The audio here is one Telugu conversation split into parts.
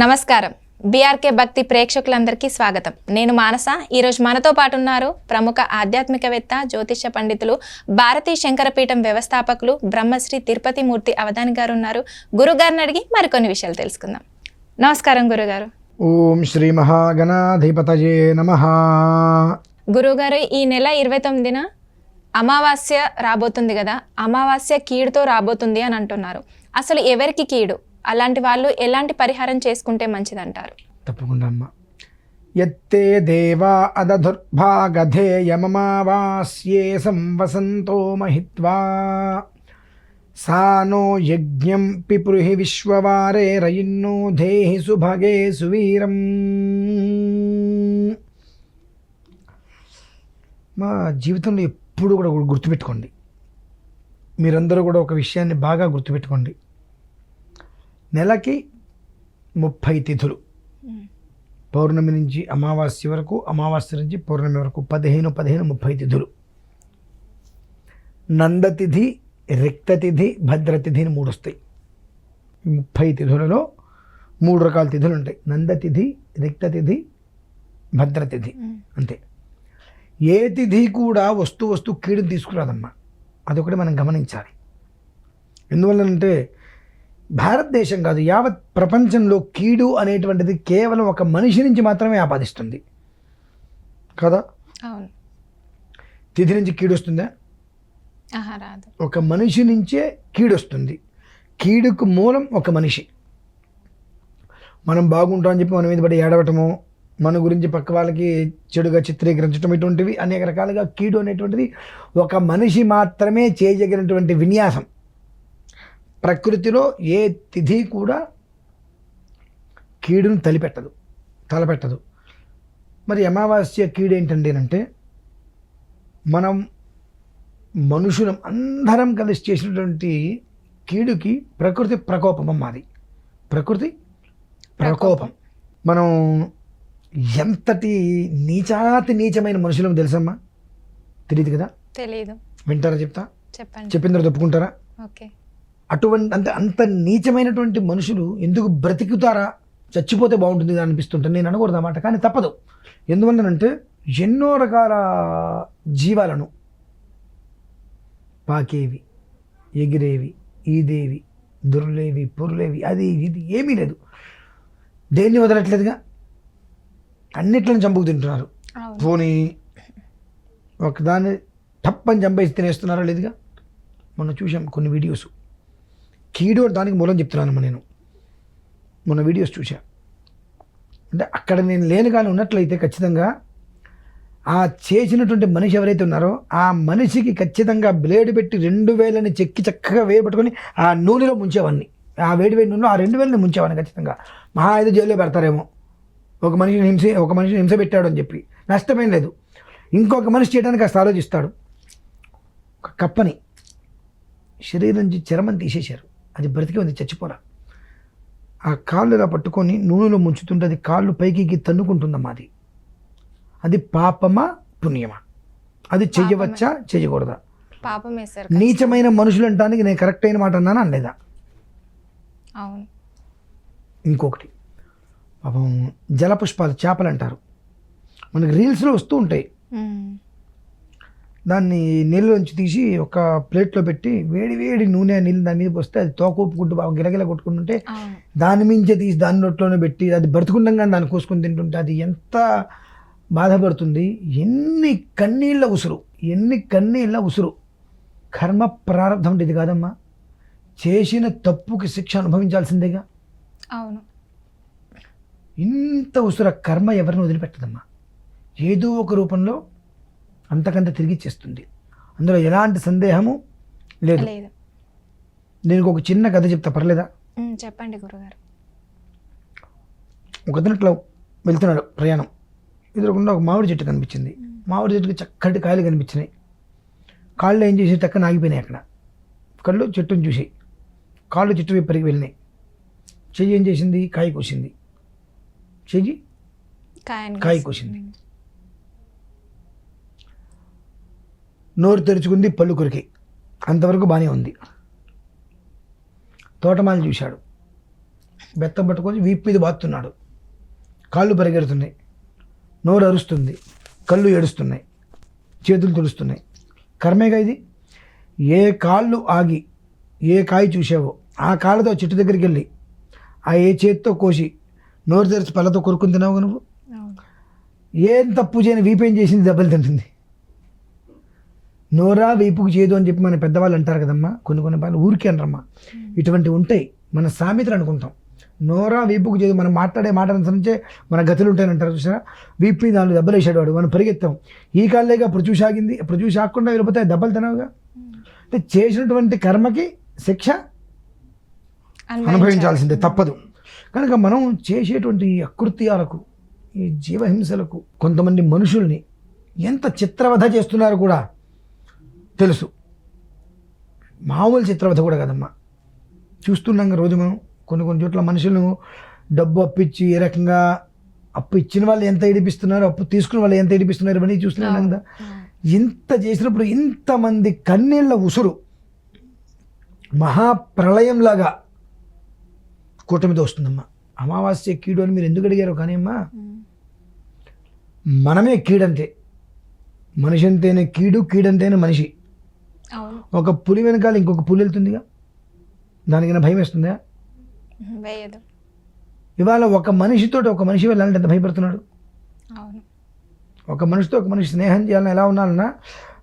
నమస్కారం. బీఆర్కే భక్తి ప్రేక్షకులందరికీ స్వాగతం. నేను మానస. ఈరోజు మనతో పాటు ఉన్నారు ప్రముఖ ఆధ్యాత్మికవేత్త జ్యోతిష పండితులు భారతీ శంకరపీఠం వ్యవస్థాపకులు బ్రహ్మశ్రీ తిరుపతి మూర్తి అవధాని గారు ఉన్నారు గురుగారిని అడిగి మరికొన్ని విషయాలు తెలుసుకుందాం. నమస్కారం గురుగారు. ఓం శ్రీ మహాగణాధిపతయే నమ. గురుగారు ఈ నెల ఇరవై తొమ్మిదిన అమావాస్య రాబోతుంది కదా. అమావాస్య కీడుతో రాబోతుంది అని అంటున్నారు. అసలు ఎవరికి కీడు? అలాంటి వాళ్ళు ఎలాంటి పరిహారం చేసుకుంటే మంచిదంటారు? తప్పకుండా అమ్మ. ఎత్తే దేవా అదధుర్భాగధేయమమావాస్యే సంవసంతో మహిత్వా. సానో యజ్ఞం పిపృహి విశ్వవారే రయిన్నో దేహి సుభగే సువీరం. మా జీవితంలో ఎప్పుడు కూడా గుర్తుపెట్టుకోండి. మీరందరూ కూడా ఒక విషయాన్ని బాగా గుర్తుపెట్టుకోండి. నెలకి ముప్పై తిథులు. పౌర్ణమి నుంచి అమావాస్య వరకు అమావాస్య నుంచి పౌర్ణమి వరకు పదిహేను పదిహేను ముప్పై తిథులు. నందతిథి రిక్తతిథి భద్రతిథి అని మూడు వస్తాయి. ముప్పై తిథులలో మూడు రకాల తిథులు ఉంటాయి. నందతిథి రిక్తతిథి భద్రతిథి. అంతే. ఏ తిథి కూడా వస్తూ వస్తూ కీడుని తీసుకురాదమ్మా. అదొకటి మనం గమనించాలి. ఎందువల్లనంటే భారతదేశం కాదు యావత్ ప్రపంచంలో కీడు అనేటువంటిది కేవలం ఒక మనిషి నుంచి మాత్రమే ఆపాదిస్తుంది. కదా? తిథి నుంచి కీడు వస్తుందా ఒక మనిషి నుంచే కీడు వస్తుంది కీడుకు మూలం ఒక మనిషి. మనం బాగుంటామని చెప్పి మన మీద పడి ఏడవటము మన గురించి పక్క వాళ్ళకి చెడుగా చిత్రీకరించడం ఇటువంటివి అనేక రకాలుగా కీడు అనేటువంటిది ఒక మనిషి మాత్రమే చేయగలిగినటువంటి విన్యాసం. ప్రకృతిలో ఏ తిథి కూడా కీడును తలిపెట్టదు తలపెట్టదు. మరి అమావాస్య కీడు ఏంటండి అంటే మనం మనుషులం అందరం కలిసి చేసినటువంటి కీడుకి ప్రకృతి ప్రకోపం మాది. ప్రకృతి ప్రకోపం. మనం ఎంతటి నీచాతి నీచమైన మనుషులం తెలుసమ్మా? తెలియదు కదా? తెలీదు. వింటారా చెప్తా? చెప్పండి. చెప్పిన తర్వాత ఒప్పుకుంటారా? ఓకే. అటువంటి అంత అంత నీచమైనటువంటి మనుషులు ఎందుకు బ్రతికుతారా? చచ్చిపోతే బాగుంటుంది అని అనిపిస్తుంటుంది నేను అనకూడదు అన్నమాట కానీ తప్పదు. ఎందువల్లనంటే ఎన్నో రకాల జీవాలను పాకేవి ఎగిరేవి ఈదేవి దుర్లేవి పుర్లేవి అది ఇది ఏమీ లేదు. దేన్ని వదలట్లేదుగా? అన్నిట్లను చంపుకు తింటున్నారు. పోనీ ఒకదాన్ని టప్పని చంపేసి తినేస్తున్నారా లేదుగా? మొన్న చూసాం కొన్ని వీడియోస్. కీడు దానికి మూలం చెప్తున్నాను నేను. మొన్న వీడియోస్ చూసా అంటే అక్కడ నేను లేని కానీ ఉన్నట్లయితే ఖచ్చితంగా ఆ చేసినటువంటి మనిషి ఎవరైతే ఉన్నారో ఆ మనిషికి ఖచ్చితంగా బ్లేడ్ పెట్టి రెండు వేలని చెక్కి చక్కగా వేయబెట్టుకొని ఆ నూనెలో ముంచేవాడిని. ఆ వేడి వేడి నూనెలో ఆ రెండు వేలని ముంచేవాడిని ఖచ్చితంగా. మహా ఐదు జైల్లో పెడతారేమో. ఒక మనిషిని హింస ఒక మనిషిని హింస పెట్టాడు అని చెప్పి. నష్టమేం లేదు. ఇంకొక మనిషి చేయడానికి కాస్త ఆలోచిస్తాడు. ఒక కప్పని శరీరం నుంచి చర్మం తీసేశారు. అది బ్రతికి ఉంది చచ్చిపోరా. ఆ కాళ్ళు ఇలా పట్టుకొని నూనెలో ముంచుతుంటే అది కాళ్ళు పైకి తన్నుకుంటుందమ్మా అది అది పాపమా పుణ్యమా? అది చెయ్యవచ్చా చెయ్యకూడదా? పాపం వేశారు నీచమైన మనుషులు అంటానికి నేను కరెక్ట్ అయిన మాట అన్నానా అనలేదా? అవును. ఇంకొకటి పాపం జలపుష్పాలు చేపలు అంటారు మనకి రీల్స్లో వస్తూ ఉంటాయి. దాన్ని నీళ్ళలోంచి తీసి ఒక ప్లేట్లో పెట్టి వేడి వేడి నూనె నీళ్ళు దాని మీద పోస్తే అది తోకూపుకుంటూ బాగా గిలగిల కొట్టుకుంటుంటే దాని మించే తీసి దాని నోట్లోనే పెట్టి అది బ్రతుకుండగానే దాన్ని కోసుకొని తింటుంటే అది ఎంత బాధపడుతుంది. ఎన్ని కన్నీళ్ళ ఉసురు ఎన్ని కన్నీళ్ళ ఉసురు. కర్మ ప్రారంభం అంటే ఇది కాదమ్మా. చేసిన తప్పుకి శిక్ష అనుభవించాల్సిందేగా. అవును. ఇంత ఉసుర కర్మ ఎవరిని వదిలిపెట్టదమ్మా? ఏదో ఒక రూపంలో అంతకంత తిరిగి చేస్తుంది అందులో ఎలాంటి సందేహము లేదు. లేదు. దీనికి ఒక చిన్న కథ చెప్తా పర్లేదా? చెప్పండి గురుగారు. ఒక అతను ఇట్లా వెళ్తున్నాడు ప్రయాణం. ఎదురుకుండా ఒక మామిడి చెట్టు కనిపించింది. మామిడి చెట్టుకి చక్కటి కాయలు కనిపించినాయి. కాళ్ళు ఏం చేసి టక్కన ఆగిపోయినాయి అక్కడ. కళ్ళు చెట్టుని చూసి కాళ్ళు చెట్టు వైపు పరిగి వెళ్ళినాయి. చెయ్యి ఏం చేసింది? కాయ కోసింది. చెయ్యి కాయ కోసింది. నోరు తెరుచుకుంది పళ్ళు కొరికి. అంతవరకు బాగానే ఉంది. తోటమాలి చూశాడు. బెత్తం పట్టుకొని వీపు మీద బాతున్నాడు కాళ్ళు పరిగెడుతున్నాయి. నోరు అరుస్తుంది. కళ్ళు ఏడుస్తున్నాయి. చేతులు తుడుస్తున్నాయి. కర్మేగా ఇది? ఏ కాళ్ళు ఆగి ఏ కాయ చూసావో ఆ కాళ్ళతో చెట్టు దగ్గరికి వెళ్ళి ఆ ఏ చేతితో కోసి నోరు తెరిచి పళ్ళతో కొరుకుని తినావు నువ్వు? ఏం తప్పు చేయని వీపేం చేసింది దెబ్బలు తింటుంది? నోరా వీపుకు చేయదు అని చెప్పి మన పెద్దవాళ్ళు అంటారు కదమ్మా. కొన్ని కొన్ని పనులు ఊరికే అనరమ్మా. ఇటువంటివి ఉంటాయి. మన సామెతలు అనుకుంటాం. నోరా వీపుకు చేయదు మనం మాట్లాడే మాట అనుసరించే మన గతులు ఉంటాయని అంటారు చూసారా? వీపు మీద నాలుగు దెబ్బలు వేసాడు వాడు. మనం పరిగెత్తాం. ఈ కాళ్ళేగా ఇప్పుడు చూసి ఆకుండా వెళ్ళిపోతే దెబ్బలు తినవుగా. అంటే చేసినటువంటి కర్మకి శిక్ష అనుభవించాల్సిందే. తప్పదు. కనుక మనం చేసేటువంటి ఈ అకృత్యాలకు ఈ జీవహింసలకు కొంతమంది మనుషుల్ని ఎంత చిత్రవధ చేస్తున్నారో కూడా తెలుసు. మామూలు చిత్రవధ కూడా కదమ్మా. చూస్తున్నాం రోజు మనం కొన్ని కొన్ని చోట్ల మనుషులను డబ్బు అప్పిచ్చి ఏ రకంగా అప్పు ఇచ్చిన వాళ్ళు ఎంత ఏడిపిస్తున్నారు అప్పు తీసుకున్న వాళ్ళు ఎంత ఏడిపిస్తున్నారు ఇవన్నీ చూస్తున్నాం కదా. ఇంత చేసినప్పుడు ఇంతమంది కన్నీళ్ళ ఉసురు మహాప్రళయంలాగా కూటమితో వస్తుందమ్మా. అమావాస్య కీడు అని మీరు ఎందుకు అడిగారు కానీ అమ్మా మనమే కీడంతే. మనిషి అంతేనే కీడు కీడంతేనే మనిషి. ఒక పులి వెనకాల ఇంకొక పులి వెళ్తుందిగా? దానికైనా భయం వేస్తుందా? ఇవాళ ఒక మనిషితో ఒక మనిషి వెళ్ళాలంటే ఎంత భయపడుతున్నాడు? ఒక మనిషితో ఒక మనిషి స్నేహం చేయాలని ఎలా ఉన్నాలన్నా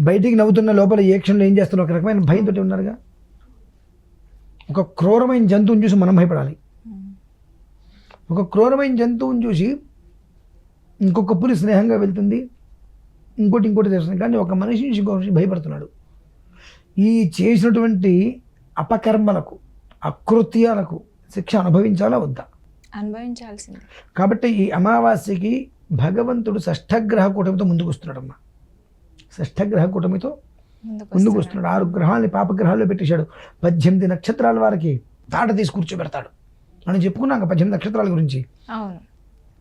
బయటికి నవ్వుతున్న లోపల ఏ క్షణంలో ఏం చేస్తున్నారు ఒక రకమైన భయంతో ఉన్నారుగా? ఒక క్రూరమైన జంతువుని చూసి మనం భయపడాలి. ఒక క్రూరమైన జంతువుని చూసి ఇంకొక పులి స్నేహంగా వెళ్తుంది. ఇంకోటి ఇంకోటి చేస్తుంది. కానీ ఒక మనిషి నుంచి ఇంకొక మనిషి భయపడుతున్నాడు. ఈ చేసినటువంటి అపకర్మలకు అకృత్యాలకు శిక్ష అనుభవించాలా వద్దా? అనుభవించాల్సిందే. కాబట్టి ఈ అమావాస్యకి భగవంతుడు షష్ఠగ్రహ కూటమితో ముందుకు వస్తున్నాడమ్మా షష్ఠగ్రహ కూటమితో ముందుకు వస్తున్నాడు. ఆరు గ్రహాలని పాపగ్రహాల్లో పెట్టేశాడు. పద్దెనిమిది నక్షత్రాల వారికి తాట తీసి కూర్చోబెడతాడు. మనం చెప్పుకున్నాం కదా పద్దెనిమిది నక్షత్రాల గురించి.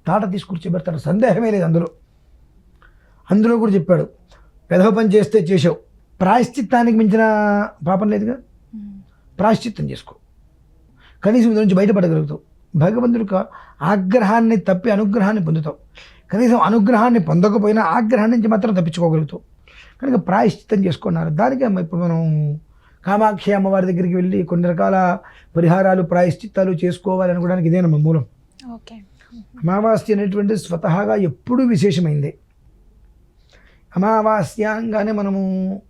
తాట తీసి కూర్చోబెడతాడు. సందేహమే లేదు అందులో. అందులో కూడా చెప్పాడు. పెదవ పని చేస్తే చేసావు ప్రాయశ్చిత్తానికి మించిన పాపం లేదుగా. ప్రాయశ్చిత్తం చేసుకో. కనీసం ఇందు నుంచి బయటపడగలుగుతావు. భగవంతుడు యొక్క ఆగ్రహాన్ని తప్పి అనుగ్రహాన్ని పొందుతావు. కనీసం అనుగ్రహాన్ని పొందకపోయినా ఆగ్రహం నుంచి మాత్రం తప్పించుకోగలుగుతావు. కనుక ప్రాయశ్చిత్తం చేసుకున్నారు దానికి ఇప్పుడు మనం కామాక్షి అమ్మవారి దగ్గరికి వెళ్ళి కొన్ని రకాల పరిహారాలు ప్రాయశ్చిత్తాలు చేసుకోవాలి అనుకోవడానికి ఇదేనమ్మ మూలం? ఓకే. అమావాస్య అనేటువంటి స్వతహాగా ఎప్పుడూ విశేషమైంది. అమావాస్య అనగానే మనము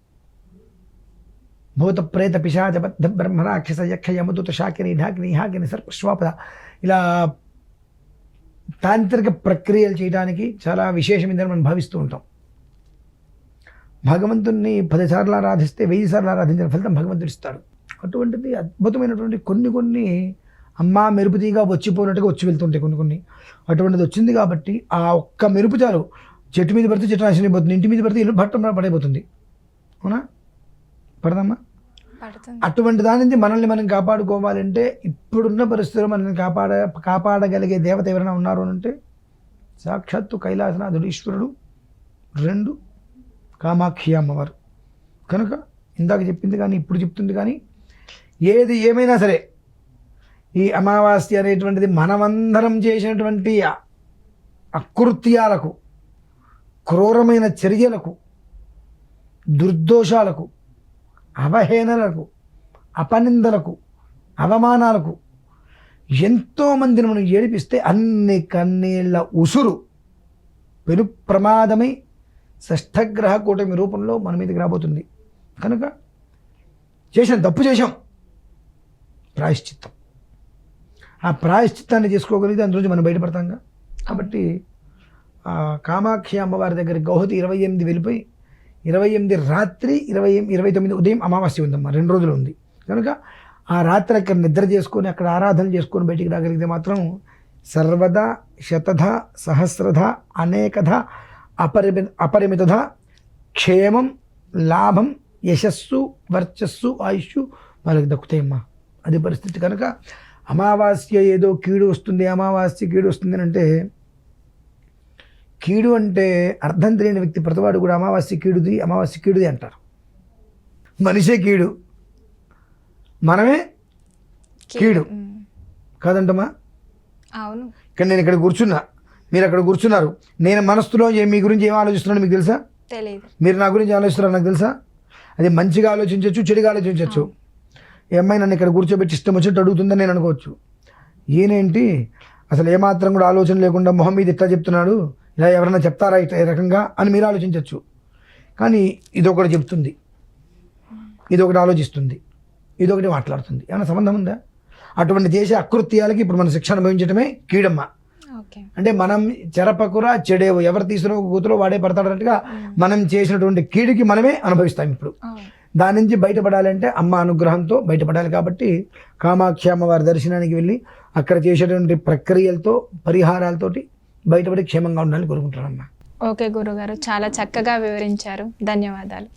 భూత ప్రేత పిశాచ బద్ధ బ్రహ్మ రాక్షస యక్ష యమదూత శాకిని ఢాకిని హాకిని సర్పశ్వాపద ఇలా తాంత్రిక ప్రక్రియలు చేయడానికి చాలా విశేషమైందని మనం భావిస్తూ ఉంటాం. భగవంతుణ్ణి పదిసార్లు ఆరాధిస్తే వెయ్యి సార్లు ఆరాధించిన ఫలితం భగవంతుడు ఇస్తాడు. అటువంటిది అద్భుతమైనటువంటి కొన్ని కొన్ని అమ్మా మెరుపుతీగా వచ్చిపోయినట్టుగా వచ్చి వెళ్తుంటాయి కొన్ని కొన్ని. అటువంటిది వచ్చింది కాబట్టి ఆ ఒక్క మెరుపు చాలు. చెట్టు మీద పడితే చెట్టు నాశనం అయిపోతుంది ఇంటి మీద పడితే ఇల్లు భట్టం పడైపోతుంది. అవునా? పడదమ్మా. అటువంటి దాని నుంచి మనల్ని మనం కాపాడుకోవాలంటే ఇప్పుడున్న పరిస్థితుల్లో మనల్ని కాపాడ కాపాడగలిగే దేవత ఎవరైనా ఉన్నారు అని అంటే సాక్షాత్తు కైలాసనాథుడు ఈశ్వరుడు రెండు కామాక్షి అమ్మవారు. కనుక ఇందాక చెప్పింది కానీ ఇప్పుడు చెప్తుంది కానీ ఏది ఏమైనా సరే ఈ అమావాస్య అనేటువంటిది మనమందరం చేసినటువంటి అకృత్యాలకు క్రూరమైన చర్యలకు దుర్దోషాలకు అవహేళనలకు అపనిందలకు అవమానాలకు ఎంతోమందిని మనం ఏడిపిస్తే అన్ని కన్నీళ్ళ ఉసురు. పెను ప్రమాదమై షష్ఠగ్రహ కూటమి రూపంలో మన మీదకి రాబోతుంది. కనుక చేసాం తప్పు చేశాం. ప్రాయశ్చిత్తం. ఆ ప్రాయశ్చిత్తాన్ని చేసుకోగలిగితే అందులో మనం బయటపడతాంగా. కాబట్టి కామాక్షి అమ్మవారి దగ్గర గౌహతి ఇరవై ఎనిమిది వెళ్ళిపోయి ఇరవై ఎనిమిది రాత్రి ఇరవై ఇరవై తొమ్మిది ఉదయం అమావాస్య ఉందమ్మా రెండు రోజులు ఉంది కనుక ఆ రాత్రి అక్కడ నిద్ర చేసుకొని అక్కడ ఆరాధన చేసుకొని బయటికి రాగలిగితే మాత్రం సర్వదా శతధ సహస్రధ అనేకధ అపరిమి అపరిమితధ క్షేమం లాభం యశస్సు వర్చస్సు ఆయుష్ వాళ్ళకి దక్కుతాయమ్మా. అది పరిస్థితి. కనుక అమావాస్య ఏదో కీడు వస్తుంది అమావాస్య కీడు వస్తుంది అంటే కీడు అంటే అర్థం తెలియని వ్యక్తి ప్రతివాడు కూడా అమావాస్య కీడుది అమావాస్య కీడుది అంటారు. మనిషే కీడు. మనమే కీడు. కాదంటమ్మా? అవును. ఇక్కడ నేను ఇక్కడ కూర్చున్నా. మీరు అక్కడ కూర్చున్నారు. నేను మనస్సులో మీ గురించి ఏం ఆలోచిస్తున్నాను మీకు తెలుసా? తెలియదు మీరు నా గురించి ఆలోచిస్తున్నారు నాకు తెలుసా? అది మంచిగా ఆలోచించవచ్చు చెడుగా ఆలోచించవచ్చు ఈ అమ్మాయి నన్ను ఇక్కడ కూర్చోబెట్టి ఇష్టం వచ్చినట్టు అడుగుతుందని నేను అనుకోవచ్చు. ఈయనేంటి? అసలు ఏమాత్రం కూడా ఆలోచన లేకుండా మొహం మీద ఇట్లా చెప్తున్నాడు? ఇలా ఎవరైనా చెప్తారా ఇట్లా ఈ రకంగా అని మీరు ఆలోచించవచ్చు కానీ ఇదొకటి చెప్తుంది. ఇదొకటి ఆలోచిస్తుంది. ఇదొకటి మాట్లాడుతుంది. ఏమైనా సంబంధం ఉందా? అటువంటి చేసే అకృత్యాలకి ఇప్పుడు మన శిక్ష అనుభవించడమే కీడమ్మ. అంటే మనం చెరపకురా చెడేవు ఎవరు తీసిన కూతురు వాడే పడతాడన్నట్టుగా మనం చేసినటువంటి కీడుకి మనమే అనుభవిస్తాం ఇప్పుడు. దాని నుంచి బయటపడాలంటే అమ్మ అనుగ్రహంతో బయటపడాలి కాబట్టి కామాక్షి అమ్మవారి దర్శనానికి వెళ్ళి అక్కడ చేసేటువంటి ప్రక్రియలతో పరిహారాలతోటి బయటపడి క్షేమంగా ఉండాలని కోరుకుంటానమ్మా ఓకే గురుగారు చాలా చక్కగా వివరించారు. ధన్యవాదాలు.